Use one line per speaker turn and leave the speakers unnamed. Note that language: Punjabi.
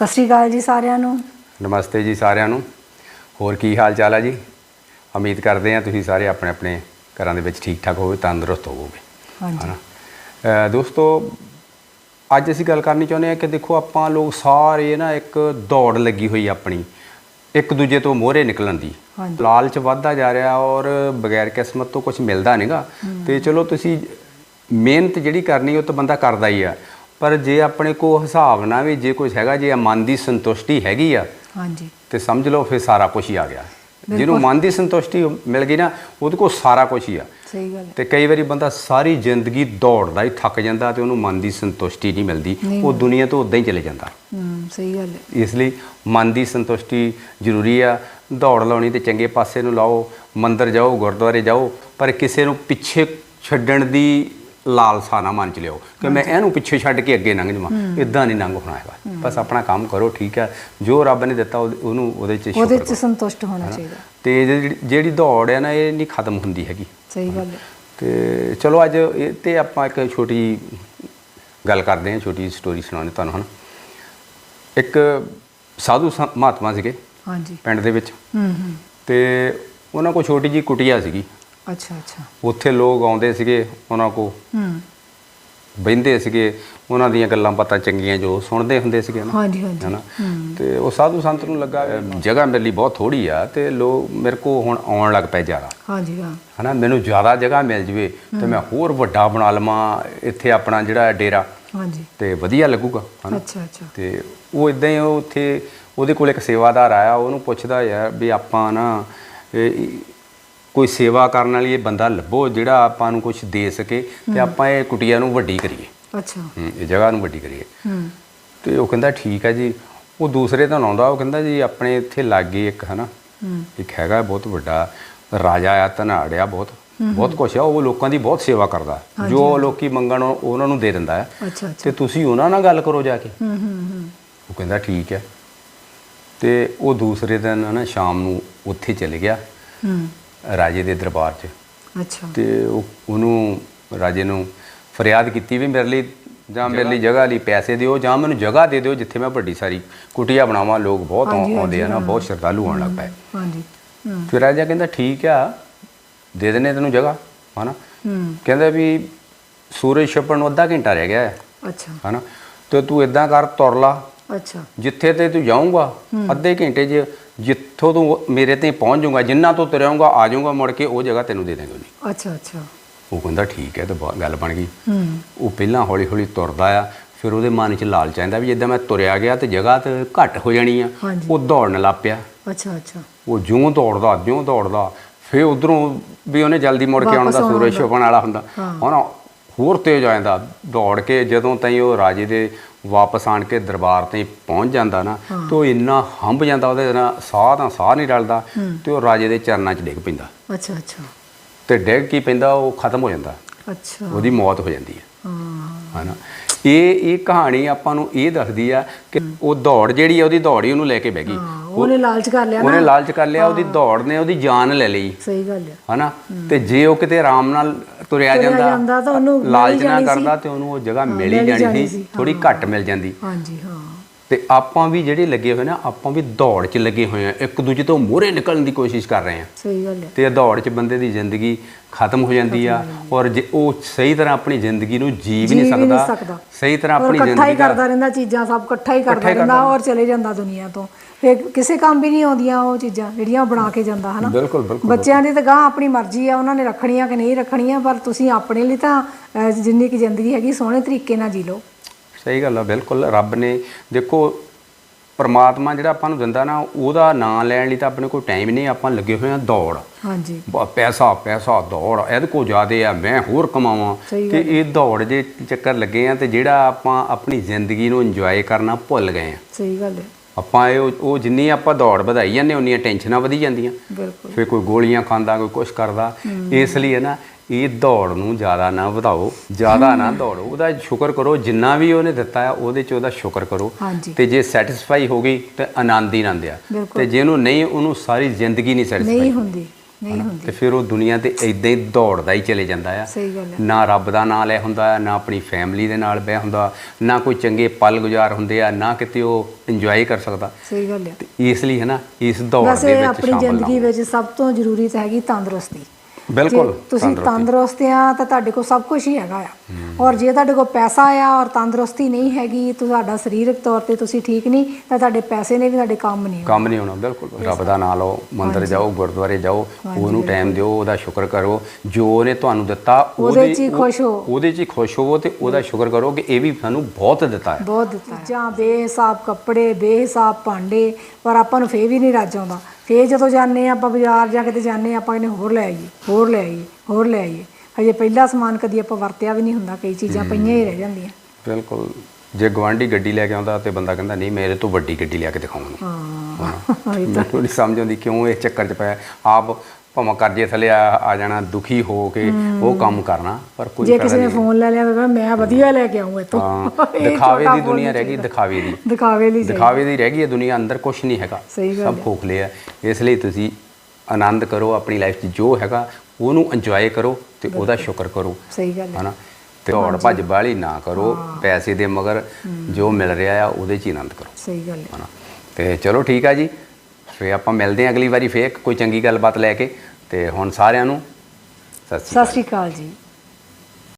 ਸਤਿ ਸ਼੍ਰੀ ਅਕਾਲ ਜੀ ਸਾਰਿਆਂ ਨੂੰ।
ਨਮਸਤੇ ਜੀ ਸਾਰਿਆਂ ਨੂੰ। ਹੋਰ ਕੀ ਹਾਲ ਚਾਲ ਹੈ ਜੀ? ਉਮੀਦ ਕਰਦੇ ਹਾਂ ਤੁਸੀਂ ਸਾਰੇ ਆਪਣੇ ਆਪਣੇ ਘਰਾਂ ਦੇ ਵਿੱਚ ਠੀਕ ਠਾਕ ਹੋਵੇ ਤੰਦਰੁਸਤ ਹੋਵੋਗੇ।
ਹਾਂਜੀ।
ਦੋਸਤੋ ਅੱਜ ਅਸੀਂ ਗੱਲ ਕਰਨੀ ਚਾਹੁੰਦੇ ਹਾਂ ਕਿ ਦੇਖੋ ਆਪਾਂ ਲੋਕ ਸਾਰੇ ਨਾ ਇੱਕ ਦੌੜ ਲੱਗੀ ਹੋਈ ਆਪਣੀ ਇੱਕ ਦੂਜੇ ਤੋਂ ਮੋਹਰੇ ਨਿਕਲਣ ਦੀ। ਲਾਲਚ ਵੱਧਦਾ ਜਾ ਰਿਹਾ ਔਰ ਬਗੈਰ ਕਿਸਮਤ ਤੋਂ ਕੁਝ ਮਿਲਦਾ ਨਹੀਂਗਾ ਤੇ ਚਲੋ ਤੁਸੀਂ ਮਿਹਨਤ ਜਿਹੜੀ ਕਰਨੀ ਉਹ ਤਾਂ ਬੰਦਾ ਕਰਦਾ ਹੀ ਆ। ਪਰ ਜੇ ਆਪਣੇ ਕੋ ਹਿਸਾਬ ਨਾਲ ਵੀ ਜੇ ਕੁਝ ਹੈਗਾ ਜੇ ਮਨ ਦੀ ਸੰਤੁਸ਼ਟੀ ਹੈਗੀ ਆ
ਹਾਂਜੀ।
ਤੇ ਸਮਝ ਲਓ ਫਿਰ ਸਾਰਾ ਕੁਝ ਹੀ ਆ ਗਿਆ। ਜਿਹਨੂੰ ਮਨ ਦੀ ਸੰਤੁਸ਼ਟੀ ਮਿਲ ਗਈ ਨਾ ਉਹਦੇ ਕੋਲ ਸਾਰਾ ਕੁਝ ਹੀ ਆ।
ਸਹੀ ਗੱਲ।
ਤੇ ਕਈ ਵਾਰੀ ਬੰਦਾ ਸਾਰੀ ਜ਼ਿੰਦਗੀ ਦੌੜਦਾ ਹੀ ਥੱਕ ਜਾਂਦਾ ਤੇ ਉਹਨੂੰ ਮਨ ਦੀ ਸੰਤੁਸ਼ਟੀ ਨਹੀਂ ਮਿਲਦੀ। ਉਹ ਦੁਨੀਆ ਤੋਂ ਉਦਾਂ ਹੀ ਚਲੇ ਜਾਂਦਾ।
ਹੂੰ ਸਹੀ ਗੱਲ ਹੈ।
ਇਸ ਲਈ ਮਨ ਦੀ ਸੰਤੁਸ਼ਟੀ ਜ਼ਰੂਰੀ ਆ। ਦੌੜ ਲਾਉਣੀ ਤੇ ਚੰਗੇ ਪਾਸੇ ਨੂੰ ਲਾਓ ਮੰਦਰ ਜਾਓ ਗੁਰਦੁਆਰੇ ਜਾਓ ਪਰ ਕਿਸੇ ਨੂੰ ਪਿੱਛੇ ਛੱਡਣ ਦੀ ਲਾਲਸਾ ਨਾ ਮਨ ਚ ਲਿਓ ਕਿ ਮੈਂ ਇਹਨੂੰ ਪਿੱਛੇ ਛੱਡ ਕੇ ਅੱਗੇ ਲੰਘ ਜਾਵਾਂ ਇਦਾਂ ਨਹੀਂ ਲੰਘ ਹੋਣਾ ਹੈਗਾ। ਬਸ ਆਪਣਾ ਕੰਮ ਕਰੋ ਠੀਕ ਹੈ। ਜੋ ਰੱਬ ਨੇ ਦਿੱਤਾ ਉਹਦੇ- ਉਹਨੂੰ ਉਹਦੇ ਚ
ਉਹਦੇ
ਸ਼ੁਕਰ
ਚ
ਕਰੋ।
ਸੰਤੁਸ਼ਟ ਹੋਣਾ ਚਾਹੀਦਾ।
ਤੇ ਜਿਹੜੀ- ਦੌੜ ਹੈ ਨਾ ਇਹ ਨਹੀਂ ਖਤਮ ਹੁੰਦੀ ਹੈਗੀ।
ਸਹੀ ਗੱਲ
ਤੇ ਚਲੋ ਅੱਜ ਇਹ ਤੇ ਆਪਾਂ ਇੱਕ ਛੋਟੀ ਗੱਲ ਕਰਦੇ ਹਾਂ ਛੋਟੀ ਸਟੋਰੀ ਸੁਣਾਉਣੀ ਤੁਹਾਨੂੰ ਹਨ? ਇੱਕ ਸਾਧੂ ਮਹਾਤਮਾ ਸੀਗੇ
ਹਾਂਜੀ।
ਪਿੰਡ ਦੇ ਵਿੱਚ।
ਹੂੰ ਹੂੰ।
ਤੇ ਉਹਨਾਂ ਕੋਲ ਛੋਟੀ ਜੀ ਕੁਟੀਆ ਸੀਗੀ।
ਅੱਛਾ ਅੱਛਾ।
ਉੱਥੇ ਲੋਕ ਆਉਂਦੇ ਸੀਗੇ ਉਹਨਾਂ ਕੋ
ਹੂੰ।
ਬਹਿੰਦੇ ਸੀਗੇ ਉਹਨਾਂ ਦੀਆਂ ਗੱਲਾਂ ਬਾਤਾਂ ਚੰਗੀਆਂ ਜੋ ਸੁਣਦੇ ਹੁੰਦੇ ਸੀਗੇ ਨਾ।
ਹਾਂਜੀ ਹਾਂਜੀ।
ਹਨਾ? ਤੇ ਉਹ ਸਾਧੂ ਸੰਤ ਨੂੰ ਲੱਗਾ ਜਗ੍ਹਾ ਮੇਰੇ ਲਈ ਬਹੁਤ ਥੋੜੀ ਆ ਤੇ ਲੋਕ ਮੇਰੇ ਕੋ ਹੁਣ ਆਉਣ ਲੱਗ ਪਏ ਜ਼ਿਆਦਾ।
ਹਾਂਜੀ ਹਾਂ।
ਹਨਾ? ਮੈਨੂੰ ਜ਼ਿਆਦਾ ਜਗ੍ਹਾ ਮਿਲ ਜਵੇ ਤੇ ਮੈਂ ਹੋਰ ਵੱਡਾ ਬਣਾ ਲਵਾਂ ਇੱਥੇ ਆਪਣਾ ਜਿਹੜਾ ਡੇਰਾ।
ਹਾਂਜੀ।
ਤੇ ਵਧੀਆ ਲੱਗੂਗਾ ਹਨਾ?
ਅੱਛਾ ਅੱਛਾ।
ਤੇ ਉਹ ਇਦਾਂ ਹੀ ਉਹ ਉੱਥੇ ਉਹਦੇ ਕੋਲ ਇੱਕ ਸੇਵਾਦਾਰ ਆਇਆ ਉਹਨੂੰ ਪੁੱਛਦਾ ਯਾਰ ਵੀ ਆਪਾਂ ਨਾ ਕੋਈ ਸੇਵਾ ਕਰਨ ਵਾਲੀ ਇਹ ਬੰਦਾ ਲੱਭੋ ਜਿਹੜਾ ਆਪਾਂ ਨੂੰ ਕੁਝ ਦੇ ਸਕੇ ਤੇ ਆਪਾਂ ਇਹ ਕੁਟੀਆ ਨੂੰ ਵੱਡੀ ਕਰੀਏ।
ਅੱਛਾ।
ਹੂੰ, ਇਹ ਜਗ੍ਹਾ ਨੂੰ ਵੱਡੀ ਕਰੀਏ।
ਹੂੰ।
ਤੇ ਉਹ ਕਹਿੰਦਾ ਠੀਕ ਹੈ ਜੀ। ਉਹ ਦੂਸਰੇ ਤੋਂ ਆਉਂਦਾ ਉਹ ਕਹਿੰਦਾ ਜੀ ਆਪਣੇ ਇੱਥੇ ਲਾਗੇ ਇੱਕ ਹਨਾ
ਹੂੰ।
ਇੱਕ ਹੈਗਾ ਬਹੁਤ ਵੱਡਾ ਰਾਜਾ ਆ ਧਨਾੜ ਆ ਬਹੁਤ ਬਹੁਤ ਕੁਛ ਆ ਉਹ ਲੋਕਾਂ ਦੀ ਬਹੁਤ ਸੇਵਾ ਕਰਦਾ। ਜੋ ਲੋਕੀ ਮੰਗਣ ਉਹ- ਉਹਨਾਂ ਨੂੰ ਦੇ ਦਿੰਦਾ ਹੈ।
ਅੱਛਾ ਅੱਛਾ।
ਤੇ ਤੁਸੀਂ ਉਹਨਾਂ ਨਾਲ ਗੱਲ ਕਰੋ ਜਾ ਕੇ।
ਹੂੰ ਹੂੰ ਹੂੰ।
ਉਹ ਕਹਿੰਦਾ ਠੀਕ ਹੈ। ਤੇ ਉਹ ਦੂਸਰੇ ਦਿਨ ਨਾ ਸ਼ਾਮ ਨੂੰ ਉੱਥੇ ਚਲੇ ਗਿਆ।
ਹੂੰ।
ਰਾਜੇ ਦੇ ਦਰਬਾਰ 'ਚ।
ਅੱਛਾ।
ਤੇ ਉਹ ਉਹਨੂੰ ਰਾਜੇ ਨੂੰ ਫਰਿਆਦ ਕੀਤੀ ਵੀ ਮੇਰੇ ਲਈ ਜਾਂ ਮੇਰੇ ਲਈ ਜਗ੍ਹਾ ਲਈ ਪੈਸੇ ਦਿਓ ਜਾਂ ਮੈਨੂੰ ਜਗ੍ਹਾ ਦੇ ਦਿਓ ਜਿੱਥੇ ਮੈਂ ਵੱਡੀ ਸਾਰੀ ਕੁਟੀਆ ਬਣਾਵਾਂ। ਲੋਕ ਬਹੁਤ ਆਉਂ-
ਹਾਂਜੀ,
ਆਉਂਦੇ ਆ ਨਾ ਬਹੁਤ ਸ਼ਰਧਾਲੂ ਆਉਣ ਲੱਗ ਪਏ।
ਹਾਂਜੀ ਹੂੰ।
ਫਿਰ ਰਾਜਾ ਕਹਿੰਦਾ ਠੀਕ ਆ ਦੇ ਦਿੰਨੇ ਤੈਨੂੰ ਜਗ੍ਹਾ ਹਨਾ?
ਹੂੰ।
ਕਹਿੰਦਾ ਵੀ ਸੂਰਜ ਛਪਣ ਨੂੰ ਅੱਧਾ ਘੰਟਾ ਰਹਿ ਗਿਆ ਹੈ।
ਅੱਛਾ।
ਹਨਾ? ਤੇ ਤੂੰ ਇਦਾਂ ਕਰ ਤੁਰ ਲਾ।
ਅੱਛਾ।
ਜਿੱਥੇ ਤੇ ਤੂੰ ਜਾਊਂਗਾ ਅੱਧੇ ਘੰਟੇ 'ਚ ਜਿੱਥੋਂ ਤੂੰ ਮੇਰੇ ਤੇ ਪਹੁੰਚ ਜਾਊਂਗਾ ਜਿੰਨਾ ਤੋਂ ਤੁਰਿਆਊਂਗਾ ਆ ਜਾਊਂਗਾ ਮੁੜ ਕੇ ਉਹ ਜਗ੍ਹਾ ਤੈਨੂੰ ਦੇ ਦੇਂਗੇ ਉਹਨੇ
ਅੱਛਾ ਅੱਛਾ।
ਉਹ ਕਹਿੰਦਾ ਠੀਕ ਹੈ ਤੇ ਗੱਲ ਬਣ ਗਈ।
ਹੂੰ।
ਉਹ ਪਹਿਲਾਂ ਹੌਲੀ ਹੌਲੀ ਤੁਰਦਾ ਆ ਫਿਰ ਉਹਦੇ ਮਨ 'ਚ ਲਾਲਚ ਆਂਦਾ ਵੀ ਜਿੱਦਾਂ ਮੈਂ ਤੁਰਿਆ ਗਿਆ ਤੇ ਜਗ੍ਹਾ ਤੇ ਘੱਟ ਹੋ ਜਾਣੀ ਆ।
ਹਾਂਜੀ।
ਉਹ ਦੌੜਨ ਲੱਗ ਪਿਆ।
ਅੱਛਾ ਅੱਛਾ।
ਉਹ ਜਿਉਂ ਦੌੜਦਾ ਜਿਉਂ ਦੌੜਦਾ ਫਿਰ ਉਧਰੋਂ ਵੀ ਉਹਨੇ ਜਲਦੀ ਮੁੜ ਕੇ ਆਉਣਾ
ਵਾਪਸ
ਦਾ
ਆਉਣਾ
ਸੂਰਜ
ਹੁੰਦਾ।
ਛੁਪਣ ਵਾਲਾ ਹੁੰਦਾ।
ਹਾਂ।
ਹੁਣ ਹੋਰ ਤੇਜ਼ ਆ ਜਾਂਦਾ। ਦੌੜ ਕੇ ਜਦੋਂ ਤਾਈਂ ਉਹ ਰਾਜੇ ਦੇ ਵਾਪਸ ਆਣ ਕੇ ਦਰਬਾਰ ਤੇ ਪਹੁੰਚ ਜਾਂਦਾ ਨਾ ਤੇ ਉਹ ਇੰਨਾ ਹੰਬ ਜਾਂਦਾ ਉਹਦੇ ਨਾਲ ਸਾਹ ਤਾਂ ਸਾਹ ਨਹੀਂ ਰਲਦਾ ਤੇ ਉਹ ਰਾਜੇ ਦੇ ਚਰਨਾਂ 'ਚ ਡਿੱਗ ਪੈਂਦਾ।
ਅੱਛਾ ਅੱਛਾ।
ਤੇ ਡਿੱਗ ਕੀ ਪੈਂਦਾ ਉਹ ਖਤਮ ਹੋ ਜਾਂਦਾ।
ਅੱਛਾ।
ਉਹਦੀ ਮੌਤ ਹੋ ਜਾਂਦੀ ਹੈ।
ਹਾਂ।
ਹਨਾ? ਇਹ ਇਹ ਕਹਾਣੀ ਆਪਾਂ ਨੂੰ ਇਹ ਦੱਸਦੀ ਆ ਕਿ ਉਹ ਦੌੜ ਜਿਹੜੀ ਆ ਉਹਦੀ ਦੌੜ ਹੀ ਉਹਨੂੰ ਲੈ ਕੇ ਬਹਿ ਗਈ।
ਉਹਨੇ ਲਾਲਚ ਕਰ ਲਿਆ
ਉਹਨੇ
ਨਾ
ਲਾਲਚ ਕਰ ਲਿਆ ਉਹਦੀ ਦੌੜ ਨੇ ਉਹਦੀ ਜਾਨ ਲੈ ਲਈ।
ਸਹੀ ਗੱਲ ਹੈ
ਹਨਾ? ਤੇ ਜੇ ਉਹ ਕਿਤੇ ਆਰਾਮ ਨਾਲ ਤੁਰਿਆ ਜਾਂਦਾ
ਜਾਂਦਾ ਤਾਂ ਉਹਨੂੰ ਮਿਲ
ਲਾਲਚ ਨਾ
ਜਾਣੀ ਸੀ।
ਕਰਦਾ ਤੇ ਉਹਨੂੰ ਉਹ ਜਗ੍ਹਾ ਮਿਲ ਹੀ ਜਾਣੀ
ਜਾਣੀ
ਸੀ
ਸੀ,
ਥੋੜੀ ਘੱਟ ਮਿਲ ਜਾਂਦੀ।
ਹਾਂਜੀ ਹਾਂ।
ਤੇ ਆਪਾਂ ਵੀ ਜਿਹੜੇ ਲੱਗੇ ਹੋਏ ਨਾ ਆਪਾਂ ਵੀ ਦੌੜ 'ਚ ਲੱਗੇ ਹੋਏ ਆ। ਇੱਕ ਦੂਜੇ ਤੋਂ ਮੂਹਰੇ ਨਿਕਲਣ ਦੀ ਕੋਸ਼ਿਸ਼ ਕਰ ਰਹੇ ਆ।
ਸਹੀ ਗੱਲ ਹੈ
ਤੇ ਇਹ ਦੌੜ 'ਚ ਬੰਦੇ ਦੀ ਜ਼ਿੰਦਗੀ ਖਤਮ ਹੋ ਜਾਂਦੀ ਆ ਔਰ ਜੇ ਉਹ ਸਹੀ ਤਰ੍ਹਾਂ ਆਪਣੀ ਜ਼ਿੰਦਗੀ ਨੂੰ ਜੀ ਵੀ ਨਹੀਂ ਸਕਦਾ। ਸਹੀ ਤਰ੍ਹਾਂ ਆਪਣੀ
ਇਕੱਠਾ
ਜ਼ਿੰਦਗੀ
ਹੀ
ਦਾ
ਕਰਦਾ ਰਹਿੰਦਾ ਚੀਜ਼ਾਂ ਸਭ ਇਕੱਠਾ ਹੀ
ਇਕੱਠਾ
ਕਰਦਾ
ਹੀ
ਰਹਿੰਦਾ। ਔਰ ਚਲੇ ਜਾਂਦਾ ਦੁਨੀਆ ਤੋਂ। ਫਿਰ ਕਿਸੇ ਕੰਮ ਵੀ ਨਹੀਂ ਆਉਂਦੀਆਂ ਉਹ ਚੀਜ਼ਾਂ ਜਿਹੜੀਆਂ ਬਣਾ ਕੇ ਜਾਂਦਾ ਹਨਾ?
ਬਿਲਕੁਲ ਬਿਲਕੁਲ
ਬੱਚਿਆਂ ਦੀ ਤਾਂ ਗਾਂ ਆਪਣੀ ਮਰਜ਼ੀ ਆ ਉਹਨਾਂ ਨੇ ਰੱਖਣੀਆਂ ਕਿ ਨਹੀਂ ਰੱਖਣੀਆਂ ਪਰ ਤੁਸੀਂ ਆਪਣੇ ਲਈ ਤਾਂ ਜਿੰਨੀ ਕੀ ਜ਼ਿੰਦਗੀ ਹੈਗੀ ਸੋਹਣੇ ਤਰੀਕੇ ਨਾਲ ਜੀ ਲਓ।
ਸਹੀ ਗੱਲ ਆ ਬਿਲਕੁਲ। ਰੱਬ ਨੇ ਦੇਖੋ ਪਰਮਾਤਮਾ ਜਿਹੜਾ ਆਪਾਂ ਨੂੰ ਦਿੰਦਾ ਨਾ ਉਹਦਾ ਨਾਂ ਲੈਣ ਲਈ ਤਾਂ ਆਪਣੇ ਕੋਲ ਟਾਈਮ ਨਹੀਂ ਆਪਾਂ ਲੱਗੇ ਹੋਏ ਆ ਦੌੜ।
ਹਾਂਜੀ।
ਪੈਸਾ ਪੈਸਾ ਦੌੜ ਇਹਦੇ ਕੋ ਜ਼ਿਆਦੇ ਆ ਮੈਂ ਹੋਰ ਕਮਾਵਾਂ। ਤੇ ਇਹ ਦੌੜ ਜੇ ਚੱਕਰ ਲੱਗੇ ਆ ਤੇ ਜਿਹੜਾ ਆਪਾਂ ਆਪਣੀ ਜ਼ਿੰਦਗੀ ਨੂੰ ਇੰਜੋਏ ਕਰਨਾ ਭੁੱਲ ਗਏ ਆ।
ਸਹੀ ਗੱਲ ਹੈ
ਆਪਾਂ ਇਹ ਉਹ- ਉਹ ਜਿੰਨੀ ਆਪਾਂ ਦੌੜ ਵਧਾਈ ਜਾਂਦੇ ਉਨੀਆਂ ਟੈਨਸ਼ਨਾਂ ਵਧੀ ਜਾਂਦੀਆਂ।
ਬਿਲਕੁਲ।
ਫਿਰ ਕੋਈ ਗੋਲੀਆਂ ਖਾਂਦਾ ਕੋਈ ਕੁਛ ਕਰਦਾ। ਇਸ ਲਈ ਹੈ ਨਾ ਇਹ ਦੌੜ ਨੂੰ ਜ਼ਿਆਦਾ ਨਾ ਵਧਾਓ ਜ਼ਿਆਦਾ ਨਾ ਦੌੜੋ। ਉਹਦਾ ਸ਼ੁਕਰ ਕਰੋ ਜਿੰਨਾ ਵੀ ਉਹਨੇ ਦਿੱਤਾ ਆ ਉਹਦੇ 'ਚ ਉਹਦਾ ਸ਼ੁਕਰ ਕਰੋ। ਤੇ ਜੇ ਸੈਟੀਸਫਾਈ ਹੋ ਗਈ ਤੇ ਆਨੰਦ ਹੀ ਆਨੰਦ ਆ। ਤੇ ਜਿਹਨੂੰ ਨਹੀਂ ਉਹਨੂੰ ਸਾਰੀ ਜ਼ਿੰਦਗੀ ਨਹੀਂ
ਨਹੀਂ
ਸੈਟੀਸਫਾਈ
ਹੁੰਦੀ ਨਹੀਂ? ਹੁੰਦੀ।
ਤੇ ਫਿਰ ਉਹ ਦੁਨੀਆ ਤੇ ਇਦਾਂ ਹੀ ਦੌੜਦਾ ਹੀ ਚਲੇ ਜਾਂਦਾ ਆ।
ਸਹੀ ਗੱਲ ਹੈ
ਨਾ ਰੱਬ ਦਾ ਨਾਂ ਲੈ ਹੁੰਦਾ ਨਾ ਆਪਣੀ ਫੈਮਿਲੀ ਦੇ ਨਾਲ ਬਹਿ ਹੁੰਦਾ ਨਾ ਕੋਈ ਚੰਗੇ ਪਲ ਗੁਜ਼ਾਰ ਹੁੰਦੇ ਆ ਨਾ ਕਿਤੇ ਉਹ ਇੰਜੋਏ ਕਰ ਸਕਦਾ।
ਸਹੀ ਗੱਲ ਹੈ
ਇਸ ਲਈ ਹੈ ਨਾ ਇਸ ਦੌੜ ਦੇ
ਵੈਸੇ
ਵਿੱਚ
ਆਪਣੀ
ਸ਼ਾਮਲ
ਜ਼ਿੰਦਗੀ
ਨਾ
ਵਿੱਚ ਸਭ ਤੋਂ ਜ਼ਰੂਰੀ ਤਾਂ ਹੈਗੀ ਤੰਦਰੁਸਤੀ।
ਬਿਲਕੁਲ
ਤੁਸੀਂ
ਤੰਦਰੁਸਤੀ।
ਆ ਤਾਂ ਤੁਹਾਡੇ ਕੋਲ ਸਭ ਕੁਝ ਹੀ ਹੈਗਾ ਆ। ਔਰ ਜੇ ਤੁਹਾਡੇ ਕੋਲ ਪੈਸਾ ਆ ਔਰ ਤੰਦਰੁਸਤੀ ਨਹੀਂ ਹੈਗੀ ਤੁਹਾਡਾ ਸਰੀਰਕ ਤੌਰ ਤੇ ਤੁਸੀਂ ਠੀਕ ਨਹੀਂ ਤਾਂ ਤੁਹਾਡੇ ਪੈਸੇ ਨੇ ਵੀ ਤੁਹਾਡੇ ਕੰਮ ਨਹੀਂ।
ਕੰਮ ਨਹੀਂ ਹੋਣਾ ਬਿਲਕੁਲ। ਰੱਬ ਦਾ ਨਾਮ ਲਓ ਮੰਦਿਰ ਜਾਓ ਗੁਰਦੁਆਰੇ ਜਾਓ ਉਹਨੂੰ ਟਾਈਮ ਦਿਓ ਉਹਦਾ ਸ਼ੁਕਰ ਕਰੋ। ਜੋ ਉਹਨੇ ਤੁਹਾਨੂੰ ਦਿੱਤਾ
ਉਹਦੇ 'ਚ ਹੀ ਖੁਸ਼ ਹੋ।
ਉਹਦੇ 'ਚ ਹੀ ਖੁਸ਼ ਹੋਵੋ ਤੇ ਉਹਦਾ ਸ਼ੁਕਰ ਕਰੋ ਕਿ ਇਹ ਵੀ ਸਾਨੂੰ ਬਹੁਤ ਦਿੱਤਾ ਹੈ।
ਬਹੁਤ ਦਿੱਤਾ ਜਾਂ ਬੇਹਿਸਾਬ ਕੱਪੜੇ ਬੇਹਿਸਾਬ ਭਾਂਡੇ ਪਰ ਆਪਾਂ ਨੂੰ ਫੇਰ ਵੀ ਨਹੀਂ ਰੱਜ ਆਉਂਦਾ। ਫੇਰ ਜਦੋਂ ਜਾਂਦੇ ਹਾਂ ਆਪਾਂ ਬਾਜ਼ਾਰ ਜਾਂ ਕਿਤੇ ਜਾਂਦੇ ਹਾਂ ਆਪਾਂ ਇਹਨੇ ਹੋਰ ਲੈ ਆਈਏ ਹੋਰ ਲੈ ਆਈਏ ਹੋਰ ਲੈ ਆਈਏ। ਹਜੇ ਪਹਿਲਾ ਸਮਾਨ ਕਦੀ ਆਪਾਂ ਵਰਤਿਆ ਵੀ ਨਹੀਂ ਹੁੰਦਾ ਕਈ ਚੀਜ਼ਾਂ ਪਈਆਂ ਹੀ ਰਹਿ ਜਾਂਦੀਆਂ।
ਬਿਲਕੁਲ। ਜੇ ਗਵਾਂਢੀ ਗੱਡੀ ਲੈ ਕੇ ਆਉਂਦਾ ਤੇ ਬੰਦਾ ਕਹਿੰਦਾ ਨਹੀਂ ਮੇਰੇ ਤੋਂ ਵੱਡੀ ਗੱਡੀ ਲਿਆ ਕੇ ਦਿਖਾਉਣੀ।
ਹਾਂ ਇਹ ਤਾਂ
ਮੈਨੂੰ ਨਹੀਂ ਸਮਝ ਆਉਂਦੀ ਕਿਉਂ ਇਸ ਚੱਕਰ 'ਚ ਪਿਆ। ਆਪ ਭਾਵੇਂ ਕਰਜ਼ੇ ਥੱਲੇ ਆ ਆ ਜਾਣਾ ਦੁਖੀ ਹੋ ਕੇ ਉਹ ਕੰਮ ਕਰਨਾ ਪਰ ਕੋਈ
ਜੇ ਕਿਸੇ ਨੇ ਫੋਨ ਲੈ ਲਿਆ ਤਾਂ ਮੈਂ ਵਧੀਆ ਲੈ ਕੇ ਆਉਂ ਇਤੋਂ
ਹਾਂ ਦਿਖਾਵੇ ਦੀ ਦੁਨੀਆ ਰਹਿ ਗਈ ਦਿਖਾਵੇ ਦੀ।
ਦਿਖਾਵੇ ਲਈ।
ਦਿਖਾਵੇ ਦੀ ਰਹਿ ਗਈ ਹੈ ਦੁਨੀਆ ਅੰਦਰ ਕੁਝ ਨਹੀਂ ਹੈਗਾ। ਸਭ ਖੋਖਲੇ ਆ ਇਸ ਲਈ ਤੁਸੀਂ ਆਨੰਦ ਕਰੋ ਆਪਣੀ ਲਾਈਫ 'ਚ ਜੋ ਹੈਗਾ ਉਹਨੂੰ ਇੰਜੋਏ ਕਰੋ ਤੇ ਉਹਦਾ ਸ਼ੁਕਰ ਕਰੋ।
ਸਹੀ ਗੱਲ ਹੈ।
ਹਨਾ? ਤੇ ਦੌੜ ਭੱਜ ਬਾਲੀ ਨਾ ਕਰੋ ਪੈਸੇ ਦੇ ਮਗਰ ਜੋ ਮਿਲ ਰਿਹਾ ਆ ਉਹਦੇ 'ਚ ਹੀ ਆਨੰਦ ਕਰੋ।
ਸਹੀ ਗੱਲ ਹੈ।
ਹਨਾ? ਤੇ ਚਲੋ ਠੀਕ ਆ ਜੀ। ਫੇ ਆਪਾਂ ਮਿਲਦੇ ਹਾਂ ਅਗਲੀ ਵਾਰੀ ਫੇਰ ਕੋਈ ਚੰਗੀ ਗੱਲਬਾਤ ਲੈ ਕੇ ਤੇ ਹੁਣ ਸਾਰਿਆਂ ਨੂੰ ਸਤਿ ਸ਼੍ਰੀ ਅਕਾਲ।
ਸਤਿ ਸ਼੍ਰੀ ਅਕਾਲ ਜੀ।